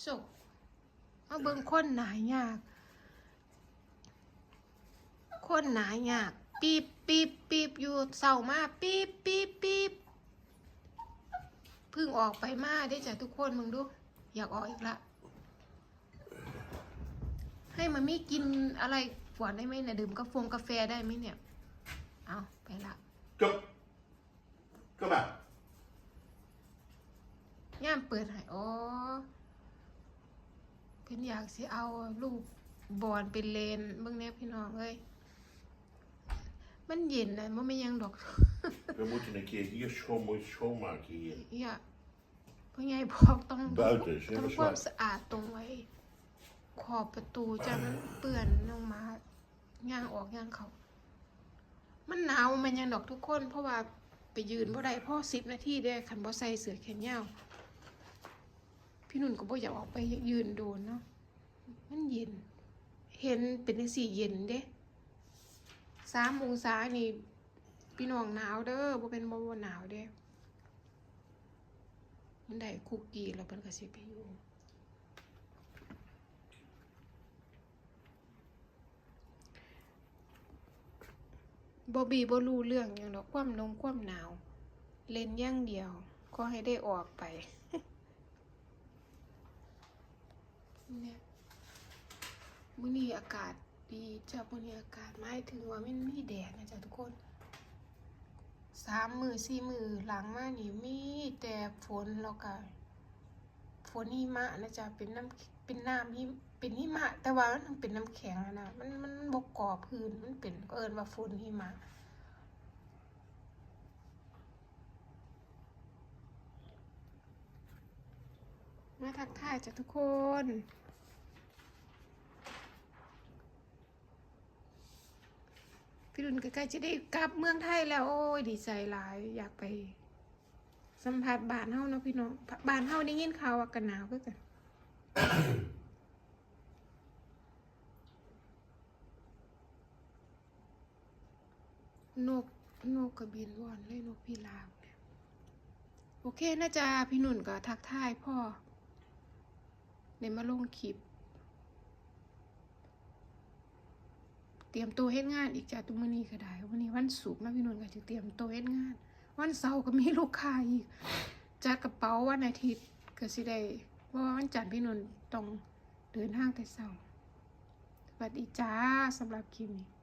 โศกเอาเบิ่งคนหนายาก คนหนายาก ปีบปีบปีบอยู่เศร้ามาปีบปีบปีบเพิ่งออกไปมาได้จ้ะทุกคนมึงดู อยากออกอีกละ ให้มันไม่กินอะไรหวานได้ไหมเนี่ยดื่มกาแฟกาแฟได้ไหมเนี่ย เอาไปละ Kom. Kom här. ย่ามเปิดให้อ๋อเพิ่นอยากสิเอาลูกบอลไปเลนเบิ่งแน่พี่น้องเอ้ยมันเย็นนะมันไม่นยังดอก We moeten een keer hier schoon, schoonmaken hier. อย่าพ่อใหญ่บอกต้อง Buiten, is ต้อง helemaal ความ zwart. สะอาดตรงไว้ ขอบประตูจะมันเปื้อนลงมาย่างออกย่างเขา มันหนาวมันยังดอกทุกคน เพราะว่าไปยืนบ่ได้พ่อสิบนาทีได้คันบ่ใส่เสื้อแขนยาว พี่นุ่นก็บ่อยากออกไปยืนดนเนาะมันเย็น เห็นเป็นสี่เย็นเด้สามองศานี่พี่น้องหนาวเด้อบ่เป็นบ่หนาวเด้มันได้คุกกี้แล้วเพิ่นก็สิไปอยู่บอบบี้บ่รู้เรื่องอย่างดอกความนงความหนาว เล่นอย่างเดียว ก็ให้ได้ออกไป เนี่ย มื้อนี้อากาศดีจ้ะมื้อนี้อากาศหมายถึงว่ามันมีแดดนะจ๊ะทุกคนสามมือสี่มือหลังมานี่มีแต่ฝนแล้วก็ฝนหิมะนะจ๊ะเป็นน้ำเป็นน้ำหิเป็นหิมะ แต่ว่ามันเป็นน้ำแข็งนะมันมันบกก่อพื้นมันเป็นเอิ้นว่าฝนหิมะมาทักทายจากทุกคน พี่ดุนใกล้ๆจะได้กลับเมืองไทยแล้วโอ้ยดีใจหลาย อยากไป สัมผัสบ้านเฮาเนาะพี่น้องบ้านเฮาได้ยินข่าวว่ากันหนาวคือกันนกนกกระบินว่อนเลยนกพิราบเนี่ยโอเคนะจ๊ะพี่หนุ่นก็ทักทายพ่อในมาลงคลิป ตรียมตัวเฮ็ดงานอีกจ้ะตุมื้อนี้ก็ได้วันนี้วันศุกร์นะพี่นุ่นก็จะเตรียมตัวเฮ็ดงาน วันเสาร์ก็มีลูกค้าอีกจัดกระเป๋าวันอาทิตย์ก็สิได้เพราะว่าวันจันทร์พี่นุ่นต้องเดินห้างแต่เสาร์สวัสดีจ้าสำหรับคลิปนี้